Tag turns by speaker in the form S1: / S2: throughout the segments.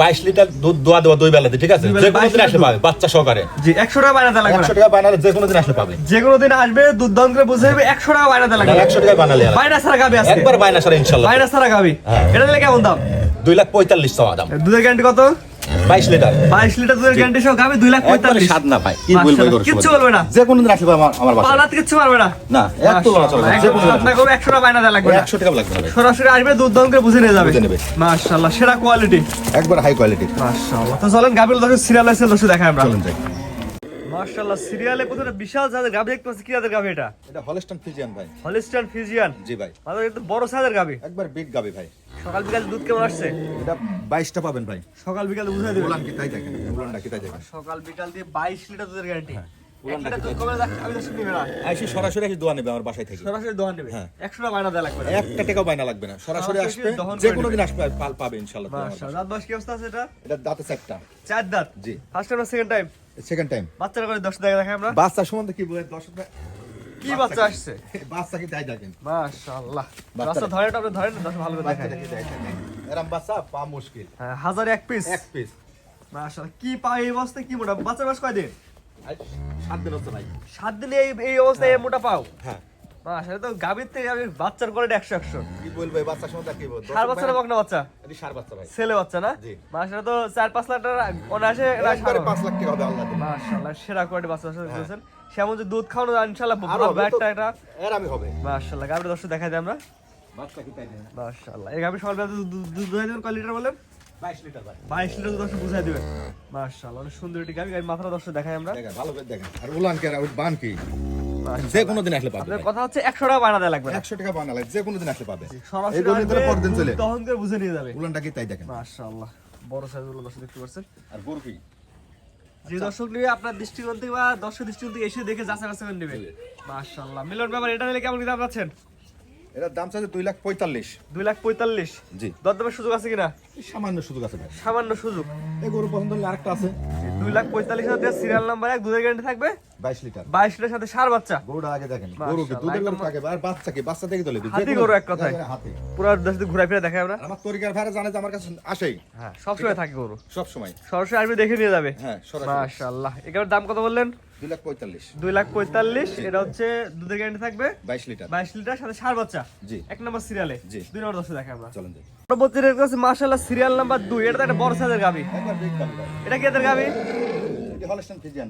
S1: বাইশ লিটার দুধ দোয়া দেওয়া দুই বেলাতে ঠিক আছে? যে কোনো দিন আসলে পাবে বাচ্চা সহকারে।
S2: জি একশো টাকা বানাতে লাগবে
S1: একশো টাকা বানালে যে কোনো দিন আসলে পাবে।
S2: যে কোনো দিন আসবে দুধ দাম করে বুঝে যাবে একশো টাকা বানাতে লাগবে।
S1: একশো টাকা বানালে।
S2: বাইনা সারা খাবে
S1: একবার বাইনা সারা ইনশাল্লাহ।
S2: বাইনা সারা গাবি
S1: হ্যাঁ।
S2: এটা দিলে কেমন দাম?
S1: দুই লাখ পঁয়তাল্লিশ টাকা দাম।
S2: দুধের গ্যারান্টি কত?
S1: বাইশ লিটার।
S2: বাইশ লিটার দুধের গ্যারান্টি সহ গাবি দুই লাখ পঁয়তাল্লিশ।
S1: স্বাদ না পায়। কি বলব
S2: কিচ্ছু বলবে না।
S1: যে কোনো দিন আসলে আমার আমার বাসায়।
S2: পালাতে কিচ্ছু পারবে না।
S1: না এক তুলনা যে কোনো দিন।
S2: একশো টাকা বায়না দেওয়া লাগবে
S1: একশো টাকা লাগবে
S2: সরাসরি আসবে দুধ দাম করে বুঝে নিয়ে যাবে।
S1: বুঝে নেবে।
S2: মাশাআল্লাহ সেরা কোয়ালিটি
S1: একবার হাই কোয়ালিটি
S2: মাশাআল্লাহ তো চলেন গাবির দশ সিরিয়াল আছে দশ দেখাই আমরা।
S1: চলুন যাই।
S2: মাশাআল্লাহ সিরিয়ালে প্রথমে বিশাল সাইজের গাবি দেখতে পাচ্ছি কি জাতের গাবি এটা?
S1: এটা হলস্টন ফিজিয়ান ভাই।
S2: হলিস্টান ফিজিয়ান
S1: জি ভাই।
S2: মানে একটু বড় সাইজের গাবি।
S1: একবার বিগ গাবি ভাই।
S2: সকাল বিকাল দুধ কেমন আসছে?
S1: এটা বাইশটা পাবেন ভাই।
S2: সকাল বিকাল বুঝাই দেবেন।
S1: উলান কি তাই দেখেন উলানটা কি তাই দেখেন।
S2: সকাল বিকাল দিয়ে বাইশ লিটার দুধের গ্যারান্টি
S1: সরাসরি এসে দোয়া নেবে আমার বাসায় থেকে।
S2: সরাসরি দোকান নেবে?
S1: হ্যাঁ।
S2: বায়না দেওয়া লাগবে না?
S1: একটা টাকাও বাইনা লাগবে না। সরাসরি আসবে যে কোনো দিন আসবে পাল পাবে।
S2: দাঁত বয়স কি অবস্থা আছে এটা?
S1: এটা দাঁতে চারটা
S2: চার দাঁত?
S1: জি।
S2: First time second time
S1: second time
S2: বাচ্চারা করে দশ দেখাই আমরা?
S1: বাচ্চা সম্বন্ধে কি বলে? ভাই?
S2: কি বাচ্চা আসছে?
S1: বাচ্চা কি তাই দেখেন।
S2: মাশাআল্লাহ। বাচ্চা ধরেন আপনি ধরেন দশ ভালো করে
S1: দেখেন। এরম বাচ্চা পা মুশকিল।
S2: হ্যাঁ, হাজারে এক পিস
S1: এক পিস
S2: মাশাআল্লাহ কি পা এই অবস্থায় কি মোটা? বাচ্চার বয়স কয়দিন?
S1: সাত দিন হচ্ছে ভাই।
S2: সাত দিনে এই এই অবস্থায় মোটা পাও?
S1: হ্যাঁ।
S2: মাশাআল্লাহ তো গাভীর থেকে আমি বাচ্চার কোয়ালিটি একশো একশো।
S1: কি বলব এই বাচ্চার সম্বন্ধে কি বলব।
S2: সার বাচ্চা না বকনা বাচ্চা?
S1: এটি সার বাচ্চা ভাই।
S2: ছেলে বাচ্চা না?
S1: জি।
S2: মাসে তো চার পাঁচ লাখ টাকা এটা
S1: পাঁচ লাখ টাকা হবে আল্লাহ।
S2: মাশাআল্লাহ সেরা কোয়ালিটি বাচ্চা বাচ্চা দিয়েছেন সেমন যে দুধ খাওয়ানো ইনশাআল্লাহ পুরো
S1: তো,
S2: এটা
S1: এর আমি হবে।
S2: মাশাআল্লাহ। গাভীর দর্শক দেখাই দিই আমরা।
S1: বাচ্চা কি তাই
S2: মাশাআল্লাহ। এই গাভীর সকাল দুধ দুধ- দুধ কয় লিটার বলেন?
S1: বাইশ লিটার ভাই।
S2: বাইশ লিটার দর্শক বুঝাই দিবেন। মাশাআল্লাহ অনেক সুন্দর একটি গাভী গাভীর মাথাটা দর্শক দেখাই আমরা।
S1: দেখেন ভালো করে দেখেন আর উলান কে আর বান কি? যে কোনো দিন আসলে পাবে
S2: কথা হচ্ছে একশো টাকা বানা লাগবে না।
S1: একশো টাকা বানালে যে কোনো দিন আসলে পাবে। এই পরদিন চলে।
S2: করে বুঝে নিয়ে যাবে।
S1: উলানটা কি তাই দেখেন?
S2: মাশাআল্লাহ। বড় সাইজ দর্শক দেখতে পাচ্ছেন।
S1: আর গরু কি?
S2: যে দর্শক নিবে আপনার দৃষ্টিকোণ থেকে বা দর্শক দৃষ্টিকোণ থেকে এসে দেখে যাচাই বাছাই করে নেবে। মাশাআল্লাহ। মিলন ব্যাপার এটা নিলে কেমন কি দাম পাচ্ছেন
S1: এটার দাম চাচ্ছে দুই লাখ পঁয়তাল্লিশ।
S2: দুই লাখ পঁয়তাল্লিশ?
S1: জি।
S2: দরদামের সুযোগ আছে কিনা?
S1: সামান্য সুযোগ আছে ভাই।
S2: সামান্য সুযোগ।
S1: এই গরু পছন্দ হলে আরেকটা আছে।
S2: দুই লাখ পঁয়তাল্লিশ হাজার সিরিয়াল নাম্বার এক দুধের গ্যারান্টি থাকবে?
S1: বাইশ লিটার।
S2: বাইশ লিটার সাথে সার বাচ্চা।
S1: গরুটা আগে দেখেন। গরু কি দুধের গরু থাকে আর বাচ্চা কি? বাচ্চা থেকে তোলে
S2: হাতি গরু এক কথায়।
S1: হাতি।
S2: পুরো দেশ ঘুরে ফিরে দেখাই আমরা।
S1: আমার তরিকার ভাইরা জানে যে আমার কাছে আসেই।
S2: হ্যাঁ সবসময় থাকে গরু।
S1: সব সময়
S2: সরাসরি আসবে দেখে নিয়ে যাবে।
S1: হ্যাঁ
S2: মাশাআল্লাহ। এটার দাম কত বললেন?
S1: দুই লাখ পঁয়তাল্লিশ।
S2: দুই লাখ পঁয়তাল্লিশ এটা হচ্ছে দুধের গ্যারান্টি থাকবে
S1: বাইশ লিটার।
S2: বাইশ লিটার সাথে সার বাচ্চা।
S1: জি।
S2: এক নম্বর সিরিয়ালে।
S1: জি।
S2: দুই নম্বর দশে দেখাই আমরা
S1: চলেন যাই।
S2: পরবর্তী রেট হচ্ছে মাশাআল্লাহ সিরিয়াল নাম্বার দুই এটা একটা বড় সাইজের গাবি
S1: একবার বিগ গাবি
S2: এটা কি এদের গাবি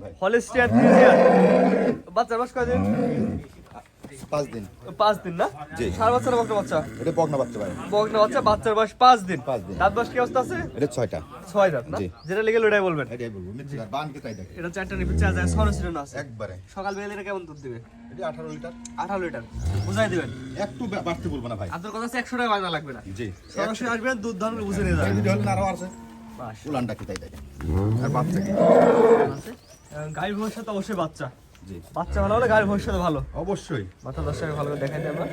S1: ভাই।
S2: হলিস্টিয়ান ফ্রিজিয়ান বাচ্চার বয়স কয়দিন?
S1: পাঁচ দিন।
S2: পাঁচ দিন না?
S1: জি।
S2: সার বাচ্চা বকনা বাচ্চা?
S1: এটা বকনা বাচ্চা ভাই।
S2: বকনা বাচ্চা বাচ্চার বয়স পাঁচ দিন।
S1: পাঁচ দিন।
S2: দাঁত বয়স কি অবস্থা আছে?
S1: এটা ছয়টা।
S2: ছয় দাঁত না? যেটা লিগেল ওটাই বলবেন।
S1: এটাই বলব মিথ্যে বান কি তাই দেখে।
S2: এটা চারটা নিপে চার যায় সিজন আছে।
S1: একবারে।
S2: সকাল বেলা এটা কেমন দুধ দিবে?
S1: এটি আঠারো লিটার।
S2: আঠারো লিটার। বুঝাই দিবেন।
S1: একটু বাড়তে বলব না ভাই।
S2: আপনার কথা একশো টাকা বায়না লাগবে না।
S1: জি।
S2: সরাসরি আসবেন দুধ ধরন বুঝে নিয়ে যাবেন।
S1: যদি হলে আছে
S2: বাস।
S1: উলানটা কি তাই দেখে। আর বাচ্চা কি?
S2: আছে। ভবিষ্যৎ অবশ্যই বাচ্চা। বাচ্চা ভালো হলে গাড়ির ভবিষ্যৎ ভালো।
S1: অবশ্যই।
S2: মাথা দশটাকে ভালো করে দেখাই দিই আমরা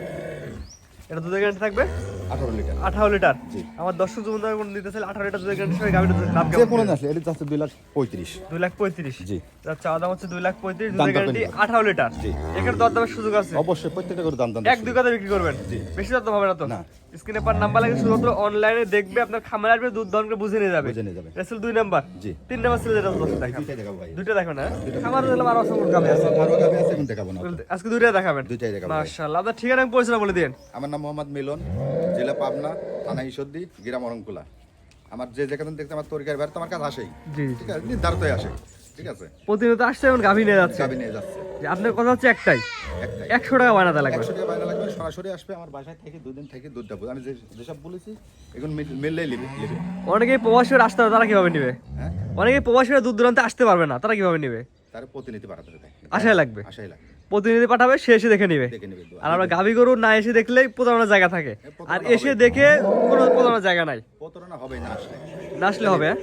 S2: এটা দুধের গ্যারান্টি থাকবে?
S1: আঠারো লিটার।
S2: আঠারো লিটার?
S1: জি।
S2: আমার দর্শক জীবন নিতে চাইলে আঠারো লিটার দুধের গ্যারান্টি সঙ্গে গাড়ির দাম
S1: যে কোনো আসলে এটা চাচ্ছে দুই লাখ পঁয়ত্রিশ।
S2: দুই লাখ পঁয়ত্রিশ?
S1: জি।
S2: যার চাওয়া দাম হচ্ছে দুই লাখ পঁয়ত্রিশ দুধের গ্যারান্টি আঠারো লিটার।
S1: জি।
S2: এখানে দরদামের সুযোগ আছে।
S1: অবশ্যই প্রত্যেকটা করে দাম দাম
S2: এক দুই কথা বিক্রি করবেন?
S1: জি।
S2: বেশি দরদাম হবে না তো?
S1: না।
S2: স্ক্রিনে পার নাম্বার লাগে শুধুমাত্র অনলাইনে দেখবে আপনার খামারে আসবে দুধ দহন করে বুঝে নিয়ে যাবে।
S1: বুঝে নিয়ে যাবে।
S2: রেসেল দুই নাম্বার।
S1: জি।
S2: তিন নাম্বার ছিল যেটা দশ দুইটা দেখো না? খামারে দিলাম আরও অসংখ্য গাবে আছে।
S1: আরও গাবি আছে এখন দেখাবো না।
S2: আজকে দুইটা দেখাবেন?
S1: দুইটাই দেখাবো।
S2: মাশাআল্লাহ। আপনার ঠিকানা পরিচয় বলে দিন
S1: আমার নাম মোহাম্মদ মিলন। জেলা পাবনা থানা ঈশ্বরদী গ্রাম অরংকুলা আমার যে যেখানে দেখতে আমার তরিকার বাইরে তো আমার কাছে আসেই। ঠিক আছে নির্ধারিতই আসে। ঠিক আছে?
S2: প্রতিনিয়ত আসছে এবং গাভী নিয়ে যাচ্ছে।
S1: গাবি নিয়ে যাচ্ছে।
S2: আপনার কথা হচ্ছে একটাই।
S1: একটাই।
S2: একশো টাকা বানাতে লাগবে।
S1: একশো টাকা বাইরে লাগবে সরাসরি আসবে আমার বাসায় থেকে দুদিন থেকে বলব। আমি যেসব বলেছি এখন মিল- মিললেই লিবে
S2: অনেকেই প্রবাসীরা আসতে হবে তারা কীভাবে নিবে?
S1: হ্যাঁ?
S2: অনেকেই প্রবাসীরা দূর দূরান্তে আসতে পারবে না তারা কীভাবে নিবে?
S1: তার প্রতিনিধি বাড়াতে হবে।
S2: আশায় লাগবে।
S1: আশাই লাগবে।
S2: প্রতিনিধি পাঠাবে সে এসে দেখে নিবে। আর আমরা গাভী গরু না এসে দেখলেই প্রতারণার জায়গা থাকে। আর এসে দেখে কোনো প্রতারণার জায়গা নাই।
S1: প্রতারণা হবেই না আসলে।
S2: না আসলে হবে হ্যাঁ?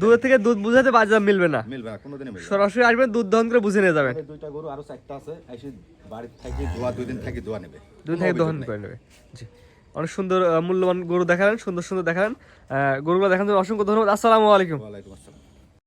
S1: হ্যাঁ
S2: থেকে দুধ বুঝাতে বাজার মিলবে না।
S1: মিলবে না কোনোদিনই মিলবে
S2: সরাসরি আসবেন দুধ দহন করে বুঝে নিয়ে যাবেন।
S1: দুইটা গরু আরও চারটা আছে এসে থেকে দোয়া দুই দিন থেকে দোয়া নেবে। কোনো
S2: থেকে দহন করে নেবে। জি। অনেক সুন্দর মূল্যবান গরু দেখালেন সুন্দর সুন্দর দেখালেন। গরুগুলো দেখানোর অসংখ্য ধন্যবাদ। আসসালামু আলাইকুম।
S1: ওয়ালাইকুম আসসালাম।